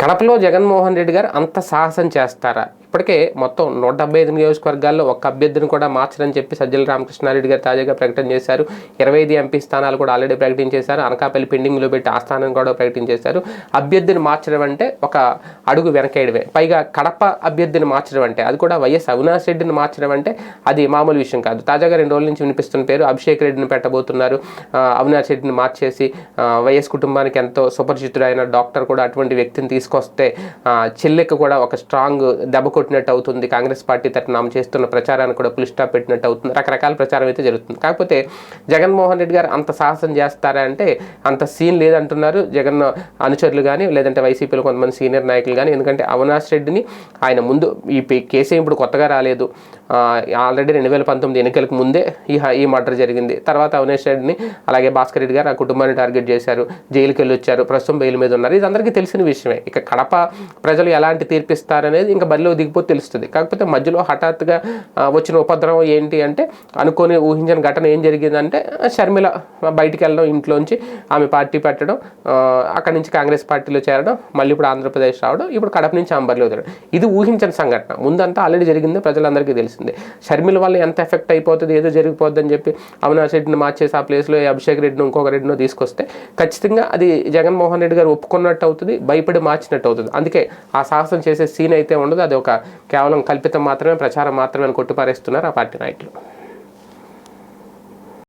కడపలో జగన్మోహన్ రెడ్డి గారు అంత సాహసం చేస్తారా? ఇప్పటికే మొత్తం నూట డెబ్బై ఐదు నియోజకవర్గాల్లో ఒక్క అభ్యర్థిని కూడా మార్చరని చెప్పి సజ్జల రామకృష్ణారెడ్డి గారు తాజాగా ప్రకటన చేశారు. ఇరవై ఐదు ఎంపీ స్థానాలు కూడా ఆల్రెడీ ప్రకటించేశారు. అనకాపల్లి పెండింగ్లో పెట్టి ఆ స్థానం కూడా ప్రకటించేశారు. అభ్యర్థిని మార్చడం అంటే ఒక అడుగు వెనకేయడమే. పైగా కడప అభ్యర్థిని మార్చడం అంటే అది కూడా వైఎస్ అవినాష్ రెడ్డిని మార్చడం అంటే అది మామూలు విషయం కాదు. తాజాగా రెండు రోజుల నుంచి వినిపిస్తున్న పేరు అభిషేక్ రెడ్డిని పెట్టబోతున్నారు. అవినాష్ రెడ్డిని మార్చేసి వైఎస్ కుటుంబానికి ఎంతో సుపరిచితుడైన డాక్టర్ కూడా అటువంటి వ్యక్తిని తీసుకొస్తే ఆ, చెల్లెకి కూడా ఒక స్ట్రాంగ్ దెబ్బకు కొట్టినట్టు అవుతుంది. కాంగ్రెస్ పార్టీ తరఫున ఆమె చేస్తున్న ప్రచారాన్ని కూడా పులి స్టాప్ పెట్టినట్టు అవుతుంది. రకరకాల ప్రచారం అయితే జరుగుతుంది. కాకపోతే జగన్మోహన్ రెడ్డి గారు అంత సాహసం చేస్తారా అంటే అంత సీన్ లేదంటున్నారు. జగన్ అనుచరులు కానీ లేదంటే వైసీపీలో కొంతమంది సీనియర్ నాయకులు కానీ ఎందుకంటే అవినాష్ రెడ్డిని ఆయన ముందు ఈ పే- కేసు ఇప్పుడు కొత్తగా రాలేదు. ఆల్రెడీ రెండు వేల పంతొమ్మిది ఎన్నికలకు ముందే ఈ హ- ఈ మర్డర్ జరిగింది. తర్వాత అవినాష్ రెడ్డిని అలాగే భాస్కర్ రెడ్డి గారు ఆ కుటుంబాన్ని టార్గెట్ చేశారు. జైలుకి వెళ్ళి వచ్చారు ప్రస్తుతం బెయిల్ మీద ఉన్నారు. ఇది అందరికీ తెలిసిన విషయమే. ఇక కడప ప్రజలు ఎలాంటి తీర్పిస్తారనేది ఇంకా బరిలో దిగిపోతే తెలుస్తుంది. కాకపోతే మధ్యలో హఠాత్తుగా వచ్చిన ఉపద్రవం ఏంటి అంటే అనుకోని ఊహించిన ఘటన ఏం జరిగిందంటే షర్మిల బయటికి వెళ్ళడం ఇంట్లోంచి ఆమె పార్టీ పెట్టడం అక్కడి నుంచి కాంగ్రెస్ పార్టీలో చేరడం మళ్ళీ ఇప్పుడు ఆంధ్రప్రదేశ్ రావడం ఇప్పుడు కడప నుంచి అంబర్లో వదలడం ఇది ఊహించిన సంఘటన. ముందంతా ఆల్రెడీ జరిగింది ప్రజలందరికీ తెలిసిందే. షర్మిల వల్ల ఎంత ఎఫెక్ట్ అయిపోతుంది ఏదో జరిగిపోద్దని చెప్పి అవినాష్ రెడ్డిని మార్చేసి ఆ ప్లేస్లో అభిషేక్ రెడ్డిని ఇంకొక రెడ్డినో తీసుకొస్తే ఖచ్చితంగా అది జగన్మోహన్ రెడ్డి గారు ఒప్పుకున్నట్టు అవుతుంది భయపడి మార్చినట్టు అవుతుంది. అందుకే ఆ సాహసం చేసే సీన్ అయితే ఉండదు అది ఒక కేవలం కల్పితం మాత్రమే ప్రచారం మాత్రమే అని కొట్టిపారేస్తున్నారు ఆ పార్టీ నాయకులు.